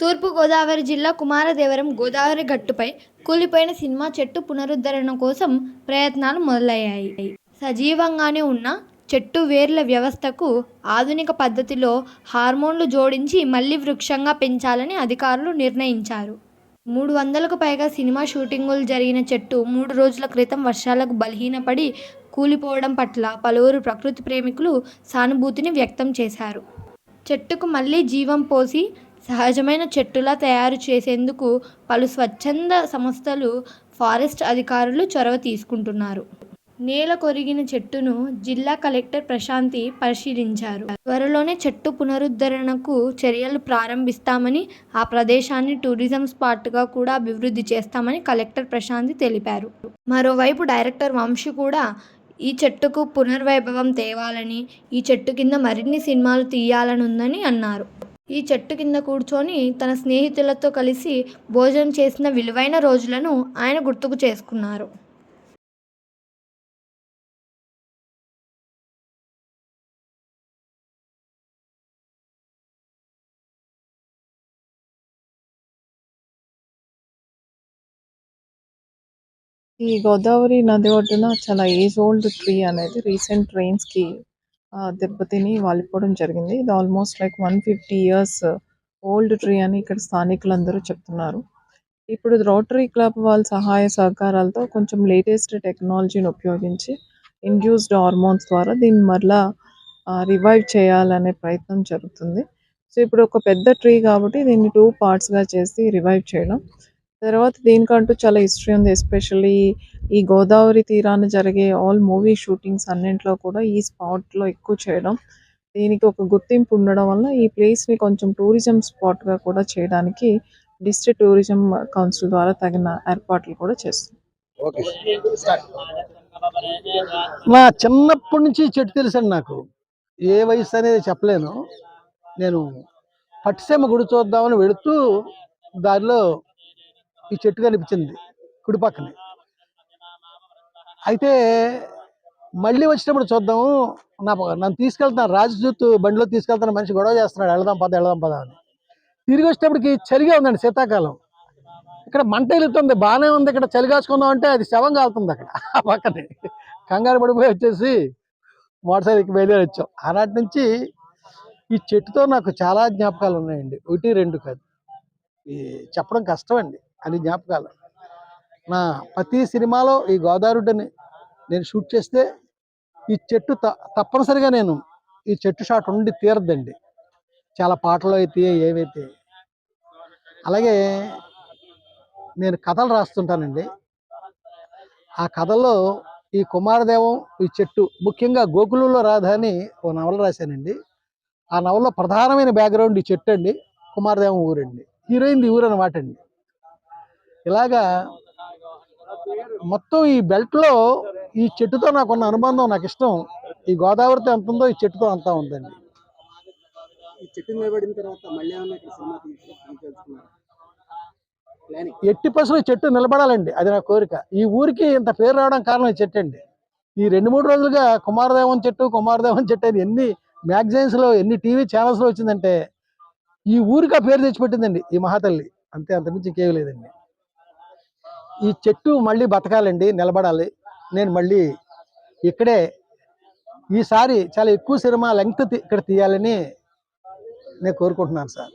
తూర్పుగోదావరి జిల్లా కుమారదేవరం గోదావరి గట్టుపై కూలిపోయిన సినిమా చెట్టు పునరుద్ధరణ కోసం ప్రయత్నాలు మొదలయ్యాయి. సజీవంగానే ఉన్న చెట్టు వేర్ల వ్యవస్థకు ఆధునిక పద్ధతిలో హార్మోన్లు జోడించి మళ్ళీ వృక్షంగా పెంచాలని అధికారులు నిర్ణయించారు. మూడు వందలకు పైగా సినిమా షూటింగులు జరిగిన చెట్టు మూడు రోజుల క్రితం వర్షాలకు బలహీనపడి కూలిపోవడం పట్ల పలువురు ప్రకృతి ప్రేమికులు సానుభూతిని వ్యక్తం చేశారు. చెట్టుకు మళ్ళీ జీవం పోసి సహజమైన చెట్టులా తయారు చేసేందుకు పలు స్వచ్ఛంద సంస్థలు ఫారెస్ట్ అధికారులు చొరవ తీసుకుంటున్నారు. నేల కొరిగిన చెట్టును జిల్లా కలెక్టర్ ప్రశాంతి పరిశీలించారు. త్వరలోనే చెట్టు పునరుద్ధరణకు చర్యలు ప్రారంభిస్తామని ఆ ప్రదేశాన్ని టూరిజం స్పాట్గా కూడా అభివృద్ధి చేస్తామని కలెక్టర్ ప్రశాంతి తెలిపారు. మరోవైపు డైరెక్టర్ వంశీ కూడా ఈ చెట్టుకు పునర్వైభవం తేవాలని ఈ చెట్టు కింద మరిన్ని సినిమాలు తీయాలనుందని అన్నారు. ఈ చెట్టు కింద కూర్చొని తన స్నేహితులతో కలిసి భోజనం చేసిన విలువైన రోజులను ఆయన గుర్తుకు చేసుకున్నారు. ఈ గోదావరి నది ఒడ్డున చాలా ఏజ్ ఓల్డ్ ట్రీ అనేది రీసెంట్ ట్రైన్స్కి దెబ్బతిని వాలిపోవడం జరిగింది. ఇది almost like one fifty years old tree అని ఇక్కడ స్థానికులందరూ చెప్తున్నారు. ఇప్పుడు రోటరీ క్లబ్ వాళ్ళ సహాయ సహకారాలతో కొంచెం లేటెస్ట్ టెక్నాలజీని ఉపయోగించి ఇండ్యూస్డ్ హార్మోన్స్ ద్వారా దీన్ని మరలా రివైవ్ చేయాలనే ప్రయత్నం జరుగుతుంది. సో ఇప్పుడు ఒక పెద్ద ట్రీ కాబట్టి దీన్ని టూ పార్ట్స్గా చేసి రివైవ్ చేయడం. తర్వాత దీనికంటూ చాలా హిస్టరీ ఉంది ఎస్పెషల్లీ ఈ గోదావరి తీరాన జరిగే ఆల్ మూవీ షూటింగ్స్ అన్నింటిలో కూడా ఈ spot లో ఎక్కువ చేయడం. దీనికి ఒక గుర్తింపు ఉండడం వల్ల ఈ place ని కొంచెం టూరిజం గా కూడా చేయడానికి డిస్ట్రిక్ట్ టూరిజం కౌన్సిల్ ద్వారా తగిన ఏర్పాట్లు కూడా చేస్తుంది. ఓకే మా చిన్నప్పటి నుంచి చెట్టు తెలుసండి నాకు. ఏ వయసు అనేది చెప్పలేను. నేను పట్టిసీమ గుడి చూద్దామని వెళుతూ దారిలో ఈ చెట్టు కనిపించింది కుడి పక్కనే. అయితే మళ్ళీ వచ్చినప్పుడు చూద్దాము నా నన్ను తీసుకెళ్తాను రాజదూత్ బండిలో తీసుకెళ్తాను మనిషి గొడవ చేస్తున్నాడు వెళదాం పద వెళదాం పద అని. తిరిగి వచ్చేటప్పటికి చలిగా ఉందండి శీతాకాలం. ఇక్కడ మంట వెళుతుంది బాగానే ఉంది ఇక్కడ చలి కాచుకుందాం అంటే అది శవం కాలుతుంది అక్కడ ఆ పక్కనే. కంగారు పడిపోయి వచ్చేసి మోటార్ సైకిల్కి బయలుదేరి వచ్చాం. ఆనాటి నుంచి ఈ చెట్టుతో నాకు చాలా జ్ఞాపకాలు ఉన్నాయండి ఒకటి రెండు కాదు. ఈ చెప్పడం కష్టం అండి. అని జ్ఞాపకాలు. నా ప్రతి సినిమాలో ఈ గోదావరిని నేను షూట్ చేస్తే ఈ చెట్టు త- తప్పనిసరిగా నేను ఈ చెట్టు షాట్ ఉండి తీరద్దండి. చాలా పాటలు అయితే ఏవైతే. అలాగే నేను కథలు రాస్తుంటానండి. ఆ కథల్లో ఈ కుమారదేవం ఈ చెట్టు ముఖ్యంగా గోకులంలో రాధ అని ఓ నవల రాశానండి. ఆ నవలలో ప్రధానమైన బ్యాక్గ్రౌండ్ ఈ చెట్టు అండి కుమారదేవం ఊరండి. హీరోయిన్ ఊరు అనమాట అండి ఇలాగా మొత్తం ఈ బెల్ట్లో ఈ చెట్టుతో నాకున్న అనుబంధం నాకు ఇష్టం ఈ గోదావరితో ఎంత ఉందో ఈ చెట్టుతో అంతా ఉందండి. ఎట్టి పసులు చెట్టు నిలబడాలండి అది నా కోరిక. ఈ ఊరికి ఇంత పేరు రావడం కారణం ఈ చెట్టు అండి. ఈ రెండు మూడు రోజులుగా కుమారదేవం చెట్టు కుమారదేవం చెట్టు అని ఎన్ని magazines లో ఎన్ని టీవీ ఛానల్స్లో వచ్చిందంటే ఈ ఊరికి ఆ పేరు తెచ్చిపెట్టిందండి ఈ మహాతల్లి. అంతే అంతమించి ఇంకేం లేదండి. ఈ చెట్టు మళ్ళీ బతకాలండి నిలబడాలి. నేను మళ్ళీ ఇక్కడే ఈసారి చాలా ఎక్కువ సినిమా లెంగ్త్ ఇక్కడ తీయాలని నేను కోరుకుంటున్నాను సార్.